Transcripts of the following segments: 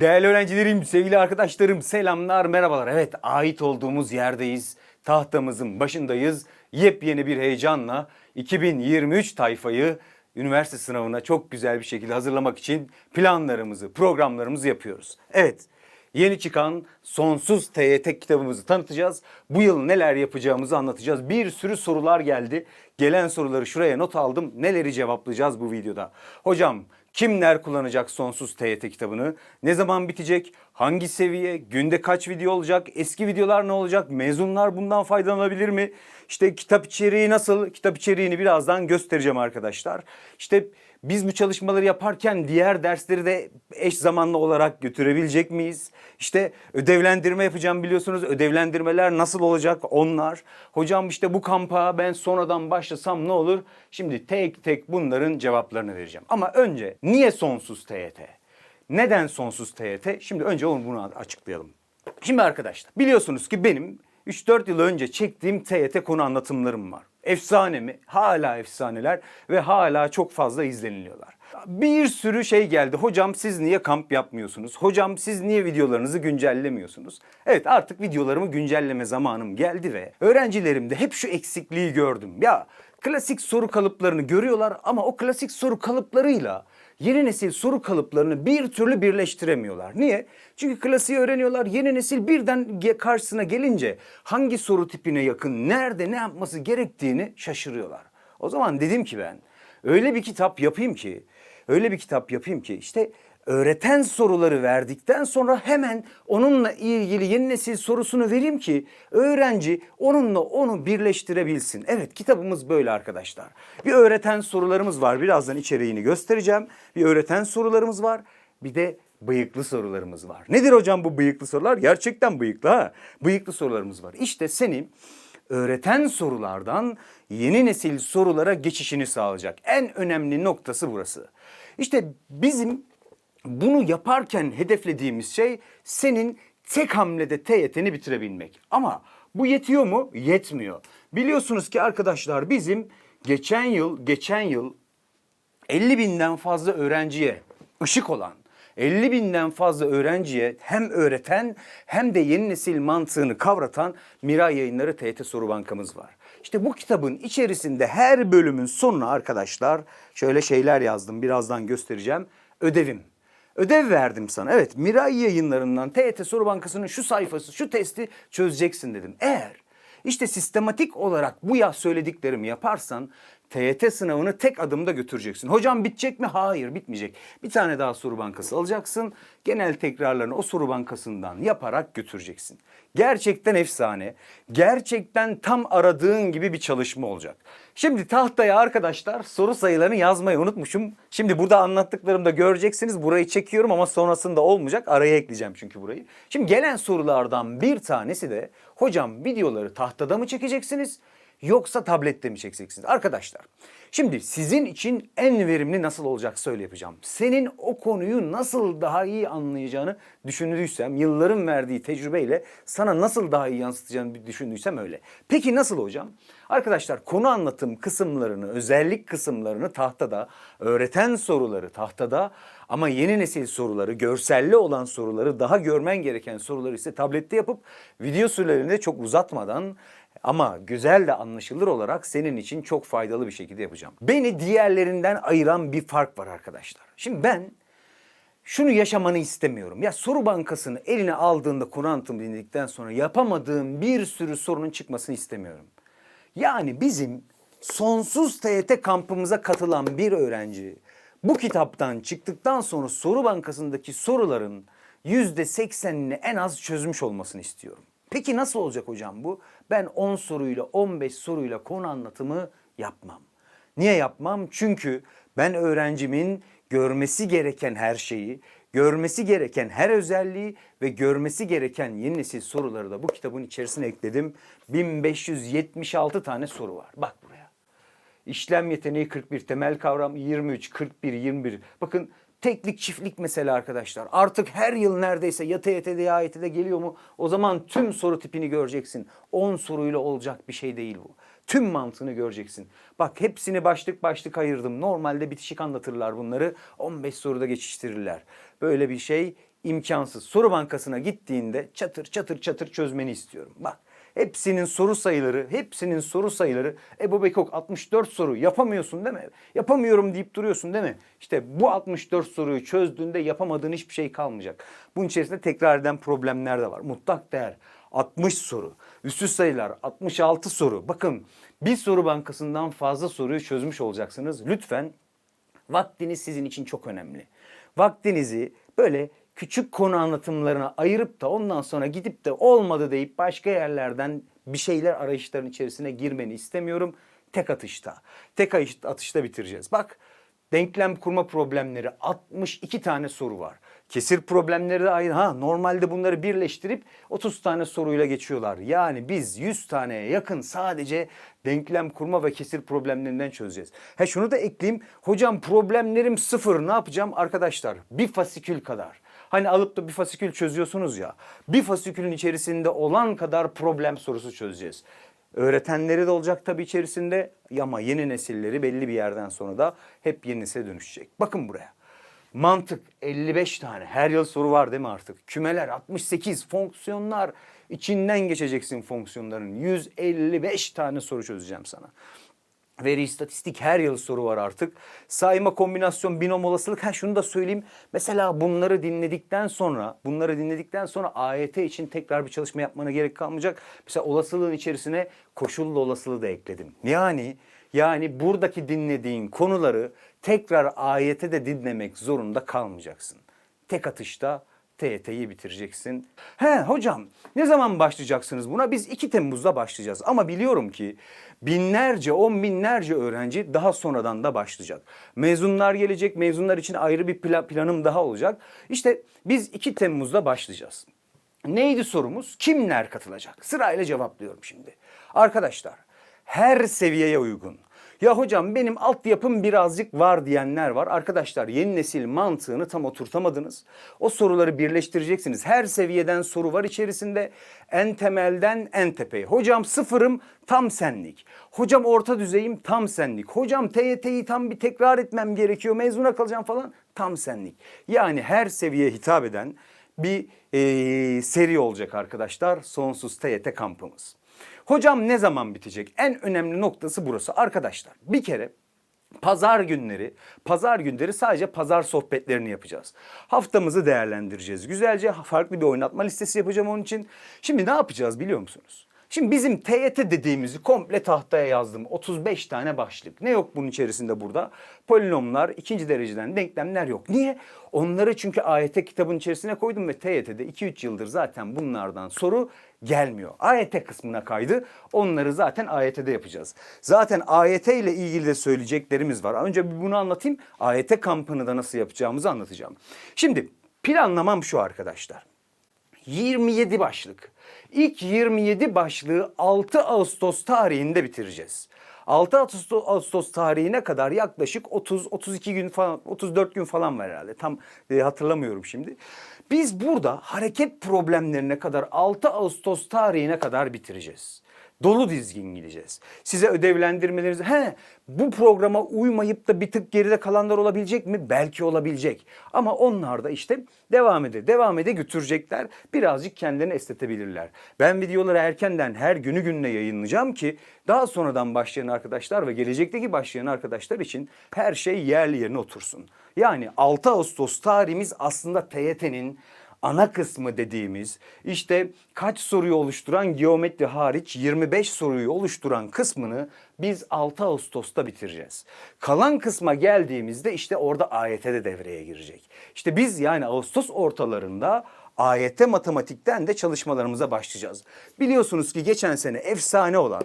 Değerli öğrencilerim, sevgili arkadaşlarım, selamlar, merhabalar. Evet, ait olduğumuz yerdeyiz. Tahtamızın başındayız. Yepyeni bir heyecanla 2023 tayfayı üniversite sınavına çok güzel bir şekilde hazırlamak için planlarımızı, programlarımızı yapıyoruz. Evet, yeni çıkan Sonsuz TYT kitabımızı tanıtacağız. Bu yıl neler yapacağımızı anlatacağız. Bir sürü sorular geldi. Gelen soruları şuraya not aldım. Neleri cevaplayacağız bu videoda? Hocam Kimler kullanacak sonsuz TYT kitabını? Ne zaman bitecek? Hangi seviye? Günde kaç video olacak? Eski videolar ne olacak? Mezunlar bundan faydalanabilir mi? İşte kitap içeriği nasıl? Kitap içeriğini birazdan göstereceğim arkadaşlar. İşte biz bu çalışmaları yaparken diğer dersleri de eş zamanlı olarak götürebilecek miyiz? İşte ödevlendirme yapacağım biliyorsunuz. Ödevlendirmeler nasıl olacak onlar? Hocam işte bu kampa ben sonradan başlasam ne olur? Şimdi tek tek bunların cevaplarını vereceğim. Ama önce niye sonsuz TYT? Neden sonsuz TYT? Şimdi önce onu bunu açıklayalım. Şimdi arkadaşlar biliyorsunuz ki benim 3-4 yıl önce çektiğim TYT konu anlatımlarım var. Efsane mi? Hala efsaneler ve hala çok fazla izleniliyorlar. Bir sürü şey geldi. Hocam siz niye kamp yapmıyorsunuz? Hocam siz niye videolarınızı güncellemiyorsunuz? Evet artık videolarımı güncelleme zamanım geldi ve öğrencilerimde hep şu eksikliği gördüm. Ya klasik soru kalıplarını görüyorlar ama o klasik soru kalıplarıyla yeni nesil soru kalıplarını bir türlü birleştiremiyorlar. Niye? Çünkü klasiği öğreniyorlar. Yeni nesil birden karşısına gelince hangi soru tipine yakın, nerede ne yapması gerektiğini şaşırıyorlar. O zaman dedim ki ben öyle bir kitap yapayım ki, öyle bir kitap yapayım ki işte öğreten soruları verdikten sonra hemen onunla ilgili yeni nesil sorusunu vereyim ki öğrenci onunla onu birleştirebilsin. Evet kitabımız böyle arkadaşlar. Bir öğreten sorularımız var. Birazdan içeriğini göstereceğim. Bir öğreten sorularımız var. Bir de bıyıklı sorularımız var. Nedir hocam bu bıyıklı sorular? Gerçekten bıyıklı ha. Bıyıklı sorularımız var. İşte senin öğreten sorulardan yeni nesil sorulara geçişini sağlayacak. En önemli noktası burası. İşte bizim bunu yaparken hedeflediğimiz şey senin tek hamlede TYT'ni bitirebilmek. Ama bu yetiyor mu? Yetmiyor. Biliyorsunuz ki arkadaşlar bizim geçen yıl geçen yıl 50 binden fazla öğrenciye ışık olan 50 binden fazla öğrenciye hem öğreten hem de yeni nesil mantığını kavratan Miray Yayınları TYT Soru Bankamız var. İşte bu kitabın içerisinde her bölümün sonuna arkadaşlar şöyle şeyler yazdım birazdan göstereceğim. Ödevim. Ödev verdim sana. Evet Miray Yayınlarından TYT Soru Bankası'nın şu sayfası, şu testi çözeceksin dedim. Eğer işte sistematik olarak bu ya söylediklerimi yaparsan TYT sınavını tek adımda götüreceksin. Hocam bitecek mi? Hayır bitmeyecek. Bir tane daha soru bankası alacaksın. Genel tekrarlarını o soru bankasından yaparak götüreceksin. Gerçekten efsane. Gerçekten tam aradığın gibi bir çalışma olacak. Şimdi tahtaya arkadaşlar soru sayılarını yazmayı unutmuşum. Şimdi burada anlattıklarımda göreceksiniz. Burayı çekiyorum ama sonrasında olmayacak. Araya ekleyeceğim çünkü burayı. Şimdi gelen sorulardan bir tanesi de hocam videoları tahtada mı çekeceksiniz? Yoksa tablette mi çekeceksiniz? Arkadaşlar şimdi sizin için en verimli nasıl olacak söyle yapacağım. Senin o konuyu nasıl daha iyi anlayacağını düşündüysem yılların verdiği tecrübeyle sana nasıl daha iyi yansıtacağını düşündüysem öyle. Peki nasıl hocam? Arkadaşlar konu anlatım kısımlarını, özellik kısımlarını tahtada, öğreten soruları tahtada ama yeni nesil soruları, görselli olan soruları, daha görmen gereken soruları ise tablette yapıp video sürelerini çok uzatmadan ama güzel de anlaşılır olarak senin için çok faydalı bir şekilde yapacağım. Beni diğerlerinden ayıran bir fark var arkadaşlar. Şimdi ben şunu yaşamanı istemiyorum. Ya soru bankasını eline aldığında anlatımı dinledikten sonra yapamadığım bir sürü sorunun çıkmasını istemiyorum. Yani bizim sonsuz TYT kampımıza katılan bir öğrenci bu kitaptan çıktıktan sonra soru bankasındaki soruların yüzde seksenini en az çözmüş olmasını istiyorum. Peki nasıl olacak hocam bu? Ben 10 soruyla 15 soruyla konu anlatımı yapmam. Niye yapmam? Çünkü ben öğrencimin görmesi gereken her şeyi, görmesi gereken her özelliği ve görmesi gereken yeni nesil soruları da bu kitabın içerisine ekledim. 1576 tane soru var. Bak buraya. İşlem yeteneği 41, temel kavram 23, 41, 21. Bakın teklik çiftlik mesela arkadaşlar. Artık her yıl neredeyse ya TYT'de ya AYT'de geliyor mu? O zaman tüm soru tipini göreceksin. 10 soruyla olacak bir şey değil bu. Tüm mantığını göreceksin. Bak hepsini başlık başlık ayırdım. Normalde bitişik anlatırlar bunları. 15 soruda geçiştirirler. Böyle bir şey imkansız. Soru bankasına gittiğinde çatır çatır çatır çözmeni istiyorum. Bak hepsinin soru sayıları, hepsinin soru sayıları. Ebu Bekok 64 soru yapamıyorsun değil mi? Yapamıyorum deyip duruyorsun değil mi? İşte bu 64 soruyu çözdüğünde yapamadığın hiçbir şey kalmayacak. Bunun içerisinde tekrar eden problemler de var. Mutlak değer 60 soru. Üstü sayılar 66 soru. Bakın bir soru bankasından fazla soruyu çözmüş olacaksınız. Lütfen vaktiniz sizin için çok önemli. Vaktinizi böyle küçük konu anlatımlarına ayırıp da ondan sonra gidip de olmadı deyip başka yerlerden bir şeyler arayışların içerisine girmeni istemiyorum. Tek atışta. Tek atışta bitireceğiz. Bak denklem kurma problemleri 62 tane soru var. Kesir problemleri de ayrı. Ha normalde bunları birleştirip 30 tane soruyla geçiyorlar. Yani biz 100 taneye yakın sadece denklem kurma ve kesir problemlerinden çözeceğiz. He şunu da ekleyeyim. Hocam problemlerim sıfır ne yapacağım? Arkadaşlar bir fasikül kadar. Hani alıp da bir fasikül çözüyorsunuz ya. Bir fasikülün içerisinde olan kadar problem sorusu çözeceğiz. Öğretenleri de olacak tabii içerisinde ama yeni nesilleri belli bir yerden sonra da hep yenise dönüşecek. Bakın buraya. Mantık 55 tane. Her yıl soru var değil mi artık? Kümeler 68, fonksiyonlar. içinden geçeceksin fonksiyonların. 155 tane soru çözeceğim sana. Veri istatistik her yıl soru var artık. Sayma kombinasyon binom olasılık. Ha şunu da söyleyeyim. Mesela bunları dinledikten sonra, bunları dinledikten sonra AYT için tekrar bir çalışma yapmana gerek kalmayacak. Mesela olasılığın içerisine koşullu olasılığı da ekledim. Yani yani buradaki dinlediğin konuları tekrar AYT'de dinlemek zorunda kalmayacaksın. Tek atışta TYT'yi bitireceksin. He hocam ne zaman başlayacaksınız buna? Biz 2 Temmuz'da başlayacağız. Ama biliyorum ki binlerce, on binlerce öğrenci daha sonradan da başlayacak. Mezunlar gelecek. Mezunlar için ayrı bir pla- planım daha olacak. İşte biz 2 Temmuz'da başlayacağız. Neydi sorumuz? Kimler katılacak? Sırayla cevaplıyorum şimdi. Arkadaşlar her seviyeye uygun. Ya hocam benim altyapım birazcık var diyenler var. Arkadaşlar yeni nesil mantığını tam oturtamadınız. O soruları birleştireceksiniz. Her seviyeden soru var içerisinde. En temelden en tepeye. Hocam sıfırım tam senlik. Hocam orta düzeyim tam senlik. Hocam TYT'yi tam bir tekrar etmem gerekiyor. Mezuna kalacağım falan tam senlik. Yani her seviyeye hitap eden bir eee, seri olacak arkadaşlar. Sonsuz TYT kampımız. Hocam ne zaman bitecek? En önemli noktası burası. Arkadaşlar bir kere pazar günleri, pazar günleri sadece pazar sohbetlerini yapacağız. Haftamızı değerlendireceğiz. Güzelce farklı bir oynatma listesi yapacağım onun için. Şimdi ne yapacağız biliyor musunuz? Şimdi bizim TYT dediğimizi komple tahtaya yazdım. 35 tane başlık. Ne yok bunun içerisinde burada? Polinomlar, ikinci dereceden denklemler yok. Niye? Onları çünkü AYT kitabın içerisine koydum ve TYT'de 2-3 yıldır zaten bunlardan soru gelmiyor. AYT kısmına kaydı. Onları zaten AYT'de yapacağız. Zaten AYT ile ilgili de söyleyeceklerimiz var. Önce bir bunu anlatayım. AYT kampını da nasıl yapacağımızı anlatacağım. Şimdi planlamam şu arkadaşlar. 27 başlık. İlk 27 başlığı 6 Ağustos tarihinde bitireceğiz. 6 Ağustos, tarihine kadar yaklaşık 30-32 gün falan 34 gün falan var herhalde. Tam e, hatırlamıyorum şimdi. Biz burada hareket problemlerine kadar 6 Ağustos tarihine kadar bitireceğiz. Dolu dizgin gideceğiz. Size ödevlendirmelerinizi... He bu programa uymayıp da bir tık geride kalanlar olabilecek mi? Belki olabilecek. Ama onlar da işte devam ede, devam ede götürecekler. Birazcık kendilerini esnetebilirler. Ben videoları erkenden her günü gününe yayınlayacağım ki daha sonradan başlayan arkadaşlar ve gelecekteki başlayan arkadaşlar için her şey yerli yerine otursun. Yani 6 Ağustos tarihimiz aslında TYT'nin ana kısmı dediğimiz işte kaç soruyu oluşturan geometri hariç 25 soruyu oluşturan kısmını biz 6 Ağustos'ta bitireceğiz. Kalan kısma geldiğimizde işte orada AYT de devreye girecek. İşte biz yani Ağustos ortalarında AYT matematikten de çalışmalarımıza başlayacağız. Biliyorsunuz ki geçen sene efsane olan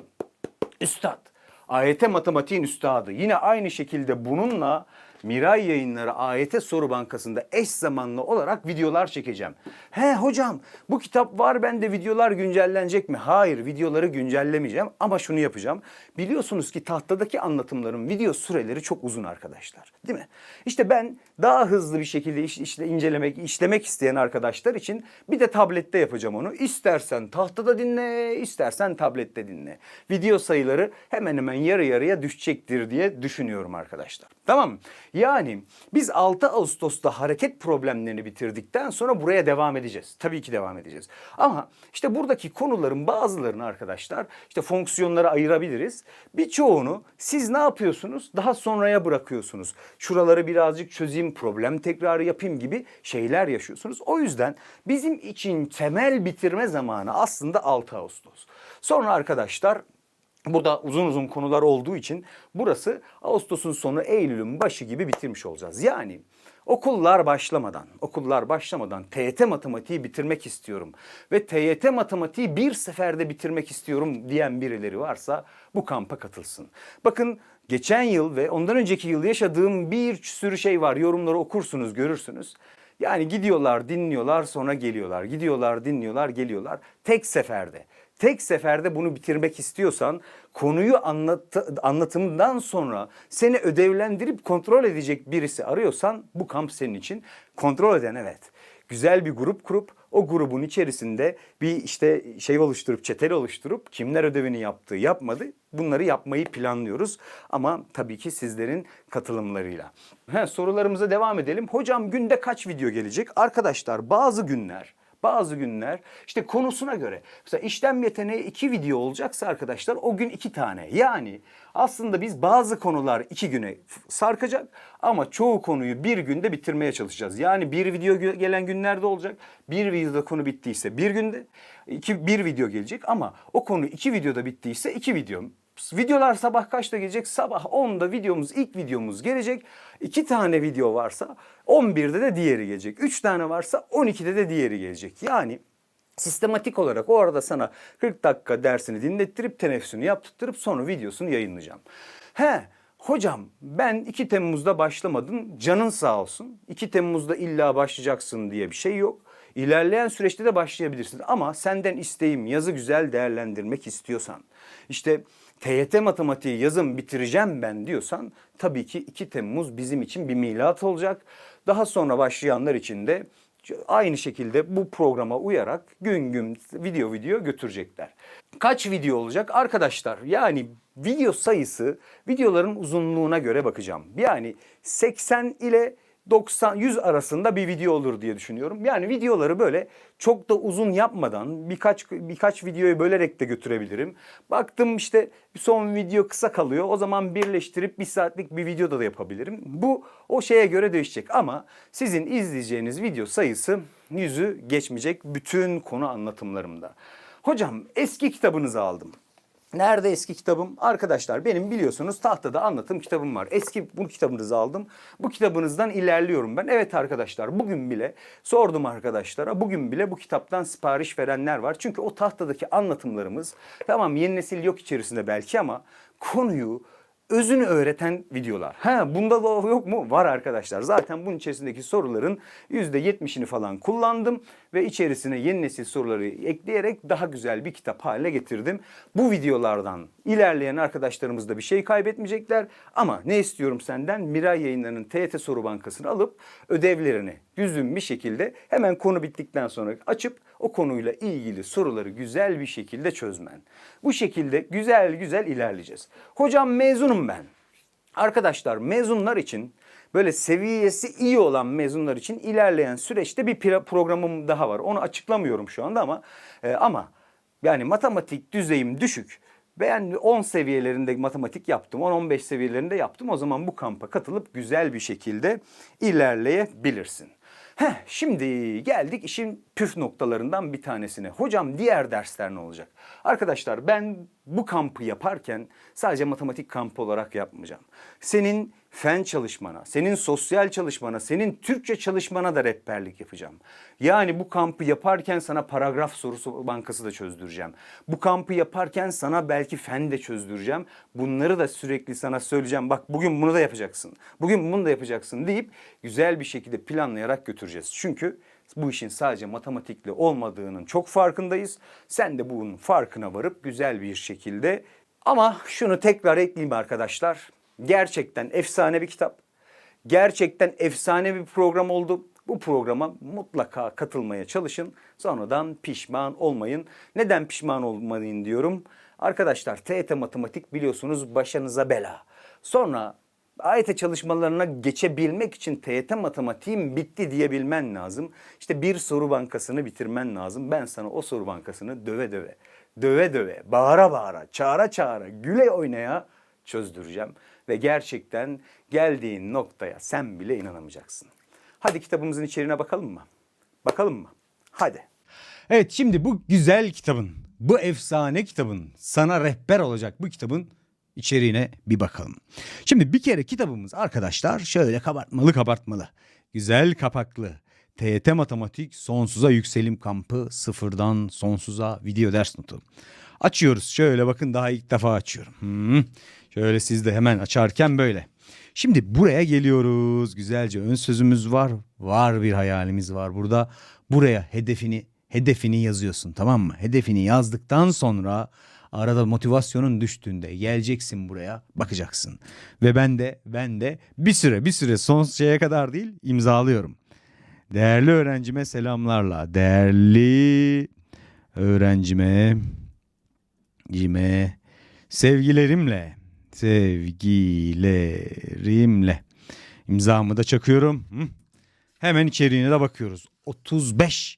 Üstad. AYT matematiğin üstadı. Yine aynı şekilde bununla Miray Yayınları AYT Soru Bankası'nda eş zamanlı olarak videolar çekeceğim. He hocam bu kitap var bende videolar güncellenecek mi? Hayır videoları güncellemeyeceğim ama şunu yapacağım. Biliyorsunuz ki tahtadaki anlatımların video süreleri çok uzun arkadaşlar. Değil mi? İşte ben daha hızlı bir şekilde iş, işte incelemek, işlemek isteyen arkadaşlar için bir de tablette yapacağım onu. İstersen tahtada dinle, istersen tablette dinle. Video sayıları hemen hemen yarı yarıya düşecektir diye düşünüyorum arkadaşlar. Tamam? Yani biz 6 Ağustos'ta hareket problemlerini bitirdikten sonra buraya devam edeceğiz. Tabii ki devam edeceğiz. Ama işte buradaki konuların bazılarını arkadaşlar işte fonksiyonlara ayırabiliriz. Birçoğunu siz ne yapıyorsunuz? Daha sonraya bırakıyorsunuz. Şuraları birazcık çözeyim, problem tekrarı yapayım gibi şeyler yaşıyorsunuz. O yüzden bizim için temel bitirme zamanı aslında 6 Ağustos. Sonra arkadaşlar Burada uzun uzun konular olduğu için burası Ağustos'un sonu Eylül'ün başı gibi bitirmiş olacağız. Yani okullar başlamadan, okullar başlamadan TYT matematiği bitirmek istiyorum ve TYT matematiği bir seferde bitirmek istiyorum diyen birileri varsa bu kampa katılsın. Bakın geçen yıl ve ondan önceki yıl yaşadığım bir sürü şey var. Yorumları okursunuz, görürsünüz. Yani gidiyorlar, dinliyorlar, sonra geliyorlar. Gidiyorlar, dinliyorlar, geliyorlar. Tek seferde. Tek seferde bunu bitirmek istiyorsan konuyu anlat, anlatımdan sonra seni ödevlendirip kontrol edecek birisi arıyorsan bu kamp senin için. Kontrol eden evet. Güzel bir grup kurup o grubun içerisinde bir işte şey oluşturup çetel oluşturup kimler ödevini yaptı yapmadı bunları yapmayı planlıyoruz. Ama tabii ki sizlerin katılımlarıyla. He, sorularımıza devam edelim. Hocam günde kaç video gelecek? Arkadaşlar bazı günler bazı günler işte konusuna göre mesela işlem yeteneği iki video olacaksa arkadaşlar o gün iki tane. Yani aslında biz bazı konular iki güne sarkacak ama çoğu konuyu bir günde bitirmeye çalışacağız. Yani bir video gelen günlerde olacak. Bir videoda konu bittiyse bir günde iki, bir video gelecek ama o konu iki videoda bittiyse iki video. Videolar sabah kaçta gelecek? Sabah 10'da videomuz, ilk videomuz gelecek. 2 tane video varsa 11'de de diğeri gelecek. 3 tane varsa 12'de de diğeri gelecek. Yani sistematik olarak o arada sana 40 dakika dersini dinlettirip teneffüsünü yaptırıp sonra videosunu yayınlayacağım. He Hocam ben 2 Temmuz'da başlamadım canın sağ olsun. 2 Temmuz'da illa başlayacaksın diye bir şey yok. İlerleyen süreçte de başlayabilirsin ama senden isteğim yazı güzel değerlendirmek istiyorsan. işte TYT matematiği yazım bitireceğim ben diyorsan tabii ki 2 Temmuz bizim için bir milat olacak. Daha sonra başlayanlar için de aynı şekilde bu programa uyarak gün gün video video götürecekler. Kaç video olacak arkadaşlar? Yani video sayısı videoların uzunluğuna göre bakacağım. Yani 80 ile 90-100 arasında bir video olur diye düşünüyorum. Yani videoları böyle çok da uzun yapmadan birkaç birkaç videoyu bölerek de götürebilirim. Baktım işte son video kısa kalıyor. O zaman birleştirip bir saatlik bir videoda da yapabilirim. Bu o şeye göre değişecek ama sizin izleyeceğiniz video sayısı yüzü geçmeyecek bütün konu anlatımlarımda. Hocam eski kitabınızı aldım. Nerede eski kitabım? Arkadaşlar benim biliyorsunuz tahtada anlatım kitabım var. Eski bu kitabınızı aldım. Bu kitabınızdan ilerliyorum ben. Evet arkadaşlar bugün bile sordum arkadaşlara. Bugün bile bu kitaptan sipariş verenler var. Çünkü o tahtadaki anlatımlarımız tamam yeni nesil yok içerisinde belki ama konuyu özünü öğreten videolar. Ha bunda da yok mu? Var arkadaşlar. Zaten bunun içerisindeki soruların %70'ini falan kullandım ve içerisine yeni nesil soruları ekleyerek daha güzel bir kitap haline getirdim. Bu videolardan ilerleyen arkadaşlarımız da bir şey kaybetmeyecekler ama ne istiyorum senden? Miray Yayınları'nın TYT Soru Bankası'nı alıp ödevlerini düzgün bir şekilde hemen konu bittikten sonra açıp o konuyla ilgili soruları güzel bir şekilde çözmen. Bu şekilde güzel güzel ilerleyeceğiz. Hocam mezunum ben. Arkadaşlar mezunlar için böyle seviyesi iyi olan mezunlar için ilerleyen süreçte bir programım daha var. Onu açıklamıyorum şu anda ama e, ama yani matematik düzeyim düşük. Ben 10 seviyelerinde matematik yaptım, 10-15 seviyelerinde yaptım. O zaman bu kampa katılıp güzel bir şekilde ilerleyebilirsin. Heh, şimdi geldik işin püf noktalarından bir tanesine. Hocam diğer dersler ne olacak? Arkadaşlar ben bu kampı yaparken sadece matematik kampı olarak yapmayacağım. Senin fen çalışmana, senin sosyal çalışmana, senin Türkçe çalışmana da rehberlik yapacağım. Yani bu kampı yaparken sana paragraf sorusu bankası da çözdüreceğim. Bu kampı yaparken sana belki fen de çözdüreceğim. Bunları da sürekli sana söyleyeceğim. Bak bugün bunu da yapacaksın. Bugün bunu da yapacaksın deyip güzel bir şekilde planlayarak götüreceğiz. Çünkü bu işin sadece matematikle olmadığının çok farkındayız. Sen de bunun farkına varıp güzel bir şekilde ama şunu tekrar ekleyeyim arkadaşlar. Gerçekten efsane bir kitap. Gerçekten efsane bir program oldu. Bu programa mutlaka katılmaya çalışın. Sonradan pişman olmayın. Neden pişman olmayın diyorum. Arkadaşlar TET matematik biliyorsunuz başınıza bela. Sonra AYT çalışmalarına geçebilmek için TYT matematiğim bitti diyebilmen lazım. İşte bir soru bankasını bitirmen lazım. Ben sana o soru bankasını döve döve, döve döve, bağıra bağıra, çağıra çağıra, güle oynaya çözdüreceğim. Ve gerçekten geldiğin noktaya sen bile inanamayacaksın. Hadi kitabımızın içeriğine bakalım mı? Bakalım mı? Hadi. Evet şimdi bu güzel kitabın, bu efsane kitabın, sana rehber olacak bu kitabın içeriğine bir bakalım. Şimdi bir kere kitabımız arkadaşlar şöyle kabartmalı kabartmalı. Güzel kapaklı. TYT Matematik Sonsuza Yükselim Kampı sıfırdan sonsuza video ders notu. Açıyoruz şöyle bakın daha ilk defa açıyorum. Hmm. Şöyle siz de hemen açarken böyle. Şimdi buraya geliyoruz. Güzelce ön sözümüz var. Var bir hayalimiz var burada. Buraya hedefini hedefini yazıyorsun tamam mı? Hedefini yazdıktan sonra arada motivasyonun düştüğünde geleceksin buraya bakacaksın. Ve ben de ben de bir süre bir süre son şeye kadar değil imzalıyorum. Değerli öğrencime selamlarla. Değerli öğrencime cime sevgilerimle sevgilerimle imzamı da çakıyorum. Hemen içeriğine de bakıyoruz. 35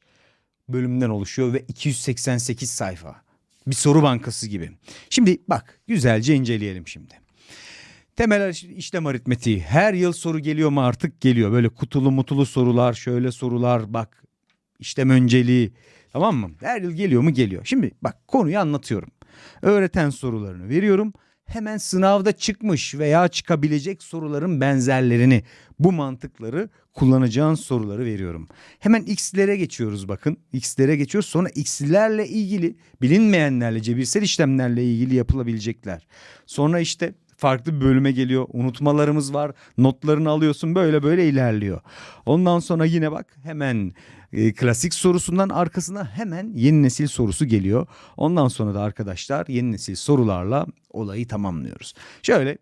bölümden oluşuyor ve 288 sayfa. Bir soru bankası gibi. Şimdi bak güzelce inceleyelim şimdi. Temel işlem aritmetiği. Her yıl soru geliyor mu artık geliyor. Böyle kutulu mutulu sorular, şöyle sorular bak. işlem önceliği. Tamam mı? Her yıl geliyor mu geliyor. Şimdi bak konuyu anlatıyorum. Öğreten sorularını veriyorum. Hemen sınavda çıkmış veya çıkabilecek soruların benzerlerini, bu mantıkları kullanacağın soruları veriyorum. Hemen x'lere geçiyoruz bakın. X'lere geçiyoruz. Sonra x'lerle ilgili bilinmeyenlerle, cebirsel işlemlerle ilgili yapılabilecekler. Sonra işte farklı bir bölüme geliyor. Unutmalarımız var. Notlarını alıyorsun böyle böyle ilerliyor. Ondan sonra yine bak hemen e, klasik sorusundan arkasına hemen yeni nesil sorusu geliyor. Ondan sonra da arkadaşlar yeni nesil sorularla olayı tamamlıyoruz. Şöyle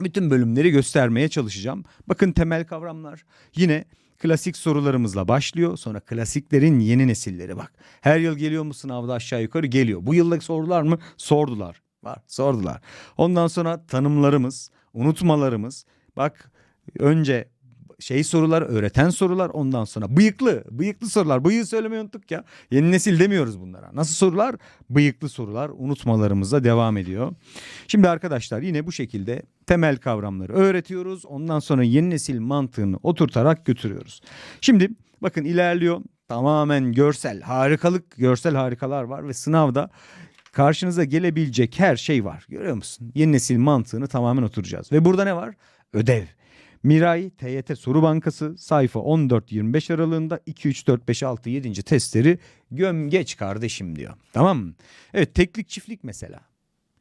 bütün bölümleri göstermeye çalışacağım. Bakın temel kavramlar yine klasik sorularımızla başlıyor. Sonra klasiklerin yeni nesilleri bak. Her yıl geliyor mu sınavda aşağı yukarı geliyor. Bu yıllık sorular mı? Sordular. Var sordular. Ondan sonra tanımlarımız, unutmalarımız. Bak önce şey sorular, öğreten sorular ondan sonra bıyıklı, bıyıklı sorular. Bıyığı söylemeyi unuttuk ya. Yeni nesil demiyoruz bunlara. Nasıl sorular? Bıyıklı sorular unutmalarımıza devam ediyor. Şimdi arkadaşlar yine bu şekilde temel kavramları öğretiyoruz. Ondan sonra yeni nesil mantığını oturtarak götürüyoruz. Şimdi bakın ilerliyor. Tamamen görsel, harikalık, görsel harikalar var ve sınavda karşınıza gelebilecek her şey var. Görüyor musun? Yeni nesil mantığını tamamen oturacağız. Ve burada ne var? Ödev. Miray TYT Soru Bankası sayfa 14-25 aralığında 2, 3, 4, 5, 6, 7. testleri göm geç kardeşim diyor. Tamam mı? Evet teklik çiftlik mesela.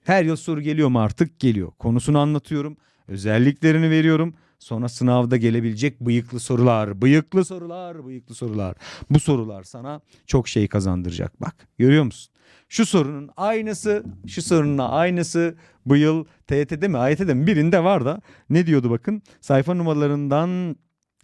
Her yıl soru geliyor mu artık? Geliyor. Konusunu anlatıyorum. Özelliklerini veriyorum. Sonra sınavda gelebilecek bıyıklı sorular, bıyıklı sorular, bıyıklı sorular. Bu sorular sana çok şey kazandıracak. Bak görüyor musun? Şu sorunun aynısı, şu sorunun aynısı bu yıl TYT'de mi AYT'de mi birinde var da ne diyordu bakın sayfa numaralarından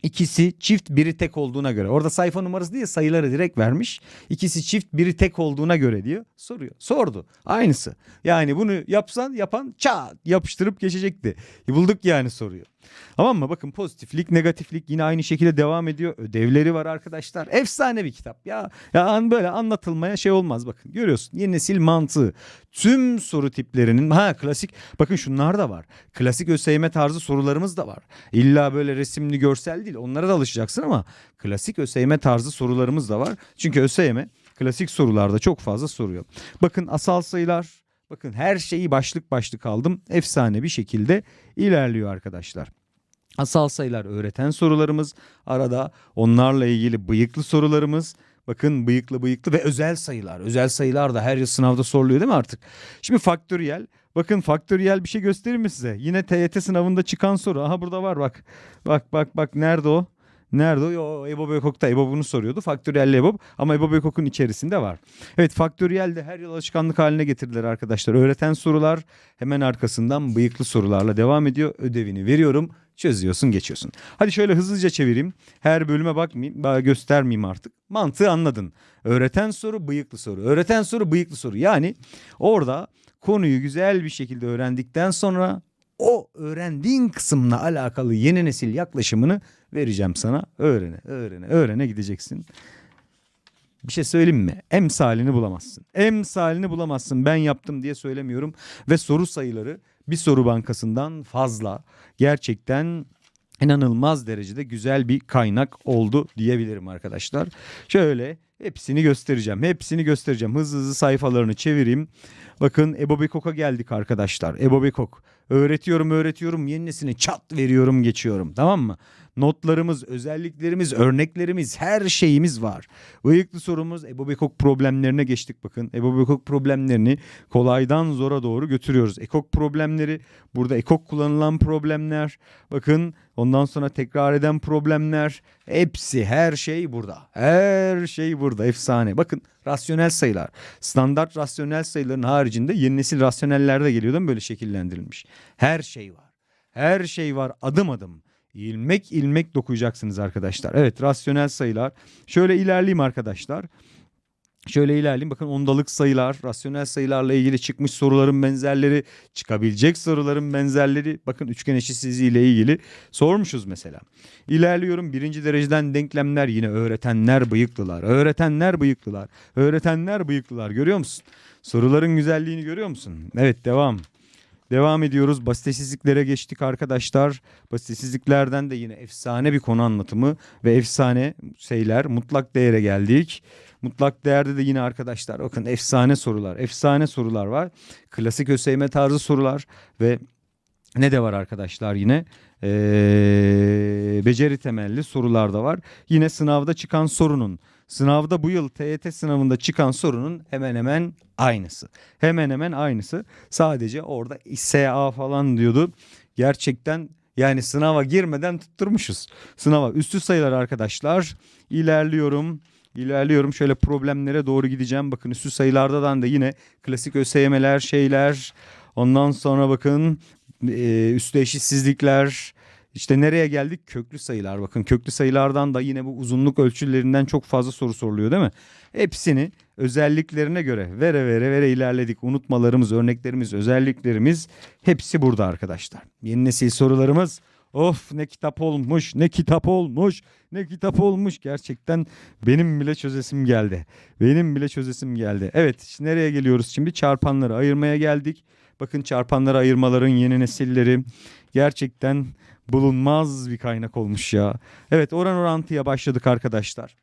İkisi çift biri tek olduğuna göre. Orada sayfa numarası değil sayıları direkt vermiş. İkisi çift biri tek olduğuna göre diyor. Soruyor. Sordu. Aynısı. Yani bunu yapsan yapan çat yapıştırıp geçecekti. Bulduk yani soruyor. Tamam mı? Bakın pozitiflik, negatiflik yine aynı şekilde devam ediyor. Ödevleri var arkadaşlar. Efsane bir kitap. Ya ya böyle anlatılmaya şey olmaz bakın. Görüyorsun. Yeni nesil mantığı. Tüm soru tiplerinin ha klasik bakın şunlar da var. Klasik ÖSYM tarzı sorularımız da var. İlla böyle resimli görsel değil. Onlara da alışacaksın ama klasik ÖSYM tarzı sorularımız da var. Çünkü ÖSYM klasik sorularda çok fazla soruyor. Bakın asal sayılar, Bakın her şeyi başlık başlık aldım. Efsane bir şekilde ilerliyor arkadaşlar. Asal sayılar öğreten sorularımız arada onlarla ilgili bıyıklı sorularımız Bakın bıyıklı bıyıklı ve özel sayılar. Özel sayılar da her yıl sınavda soruluyor değil mi artık? Şimdi faktöriyel. Bakın faktöriyel bir şey göstereyim mi size? Yine TYT sınavında çıkan soru. Aha burada var bak. Bak bak bak nerede o? Nerede o? Yo, EBOB Ekok'ta. EBOB bunu soruyordu. Faktöriyel EBOB ama EBOB Ekok'un içerisinde var. Evet faktöriyel de her yıl alışkanlık haline getirdiler arkadaşlar. Öğreten sorular hemen arkasından bıyıklı sorularla devam ediyor. Ödevini veriyorum. Çözüyorsun geçiyorsun. Hadi şöyle hızlıca çevireyim. Her bölüme bakmayayım. Göstermeyeyim artık. Mantığı anladın. Öğreten soru bıyıklı soru. Öğreten soru bıyıklı soru. Yani orada konuyu güzel bir şekilde öğrendikten sonra o öğrendiğin kısımla alakalı yeni nesil yaklaşımını vereceğim sana. Öğrene, öğrene, öğrene gideceksin. Bir şey söyleyeyim mi? Emsalini bulamazsın. Emsalini bulamazsın. Ben yaptım diye söylemiyorum. Ve soru sayıları bir soru bankasından fazla. Gerçekten inanılmaz derecede güzel bir kaynak oldu diyebilirim arkadaşlar. Şöyle hepsini göstereceğim. Hepsini göstereceğim. Hızlı hızlı sayfalarını çevireyim. Bakın Ebo Bekok'a geldik arkadaşlar. Ebo Bekok. Öğretiyorum öğretiyorum yenisini çat veriyorum geçiyorum tamam mı? Notlarımız, özelliklerimiz, örneklerimiz, her şeyimiz var. Bıyıklı sorumuz Ebo Bekok problemlerine geçtik bakın. Ebo Bekok problemlerini kolaydan zora doğru götürüyoruz. Ekok problemleri, burada ekok kullanılan problemler. Bakın ondan sonra tekrar eden problemler. Hepsi her şey burada. Her şey burada efsane. Bakın rasyonel sayılar. Standart rasyonel sayıların haricinde yeni nesil rasyoneller de geliyor değil mi böyle şekillendirilmiş. Her şey var. Her şey var adım adım. İlmek ilmek dokuyacaksınız arkadaşlar. Evet rasyonel sayılar. Şöyle ilerleyeyim arkadaşlar. Şöyle ilerleyeyim. Bakın ondalık sayılar, rasyonel sayılarla ilgili çıkmış soruların benzerleri, çıkabilecek soruların benzerleri. Bakın üçgen eşitsizliği ile ilgili sormuşuz mesela. İlerliyorum. Birinci dereceden denklemler yine öğretenler bıyıklılar. Öğretenler bıyıklılar. Öğretenler bıyıklılar. Görüyor musun? Soruların güzelliğini görüyor musun? Evet devam. Devam ediyoruz. Basitesizliklere geçtik arkadaşlar. Basitesizliklerden de yine efsane bir konu anlatımı ve efsane şeyler. Mutlak değere geldik. Mutlak değerde de yine arkadaşlar bakın efsane sorular. Efsane sorular var. Klasik ÖSYM tarzı sorular ve ne de var arkadaşlar yine? Ee, beceri temelli sorular da var. Yine sınavda çıkan sorunun Sınavda bu yıl TYT sınavında çıkan sorunun hemen hemen aynısı. Hemen hemen aynısı. Sadece orada SA falan diyordu. Gerçekten yani sınava girmeden tutturmuşuz. Sınava üstü sayılar arkadaşlar. İlerliyorum. İlerliyorum şöyle problemlere doğru gideceğim. Bakın üstü sayılardan da yine klasik ÖSYM'ler şeyler. Ondan sonra bakın e, üstü eşitsizlikler, işte nereye geldik? Köklü sayılar. Bakın köklü sayılardan da yine bu uzunluk ölçülerinden çok fazla soru soruluyor değil mi? Hepsini özelliklerine göre vere vere vere ilerledik. Unutmalarımız, örneklerimiz, özelliklerimiz hepsi burada arkadaşlar. Yeni nesil sorularımız Of ne kitap olmuş, ne kitap olmuş, ne kitap olmuş. Gerçekten benim bile çözesim geldi. Benim bile çözesim geldi. Evet şimdi nereye geliyoruz şimdi? Çarpanları ayırmaya geldik. Bakın çarpanları ayırmaların yeni nesilleri gerçekten bulunmaz bir kaynak olmuş ya. Evet oran orantıya başladık arkadaşlar.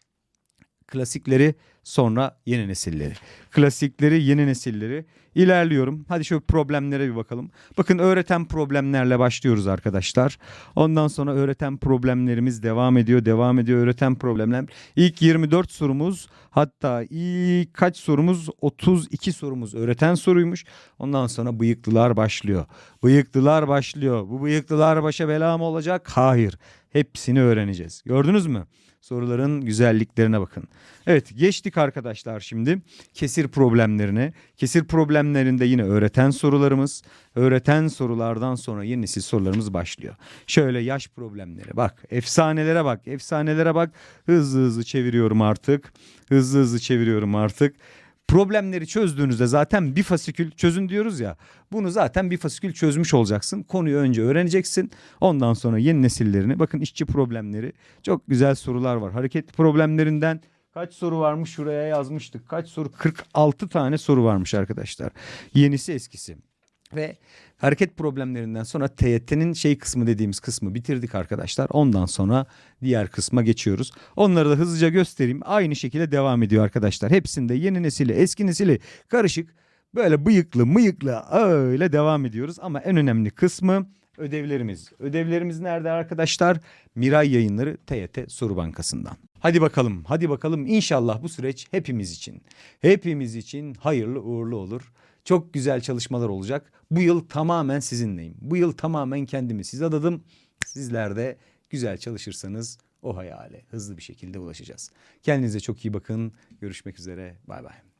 Klasikleri sonra yeni nesilleri. Klasikleri yeni nesilleri. İlerliyorum. Hadi şu problemlere bir bakalım. Bakın öğreten problemlerle başlıyoruz arkadaşlar. Ondan sonra öğreten problemlerimiz devam ediyor. Devam ediyor öğreten problemler. İlk 24 sorumuz hatta ilk kaç sorumuz 32 sorumuz öğreten soruymuş. Ondan sonra bıyıklılar başlıyor. Bıyıklılar başlıyor. Bu bıyıklılar başa bela mı olacak? Hayır. Hepsini öğreneceğiz. Gördünüz mü? Soruların güzelliklerine bakın. Evet geçtik arkadaşlar şimdi kesir problemlerine. Kesir problemlerinde yine öğreten sorularımız. Öğreten sorulardan sonra yeni nesil sorularımız başlıyor. Şöyle yaş problemleri bak efsanelere bak efsanelere bak. Hızlı hızlı çeviriyorum artık. Hızlı hızlı çeviriyorum artık problemleri çözdüğünüzde zaten bir fasikül çözün diyoruz ya. Bunu zaten bir fasikül çözmüş olacaksın. Konuyu önce öğreneceksin. Ondan sonra yeni nesillerini bakın işçi problemleri çok güzel sorular var. Hareket problemlerinden kaç soru varmış şuraya yazmıştık. Kaç soru 46 tane soru varmış arkadaşlar. Yenisi eskisi. Ve hareket problemlerinden sonra TYT'nin şey kısmı dediğimiz kısmı bitirdik arkadaşlar. Ondan sonra diğer kısma geçiyoruz. Onları da hızlıca göstereyim. Aynı şekilde devam ediyor arkadaşlar. Hepsinde yeni nesili, eski nesili karışık böyle bıyıklı mıyıklı öyle devam ediyoruz. Ama en önemli kısmı ödevlerimiz. Ödevlerimiz nerede arkadaşlar? Miray Yayınları TYT Soru Bankası'ndan. Hadi bakalım, hadi bakalım inşallah bu süreç hepimiz için, hepimiz için hayırlı uğurlu olur. Çok güzel çalışmalar olacak. Bu yıl tamamen sizinleyim. Bu yıl tamamen kendimi size adadım. Sizler de güzel çalışırsanız o hayale hızlı bir şekilde ulaşacağız. Kendinize çok iyi bakın. Görüşmek üzere. Bay bay.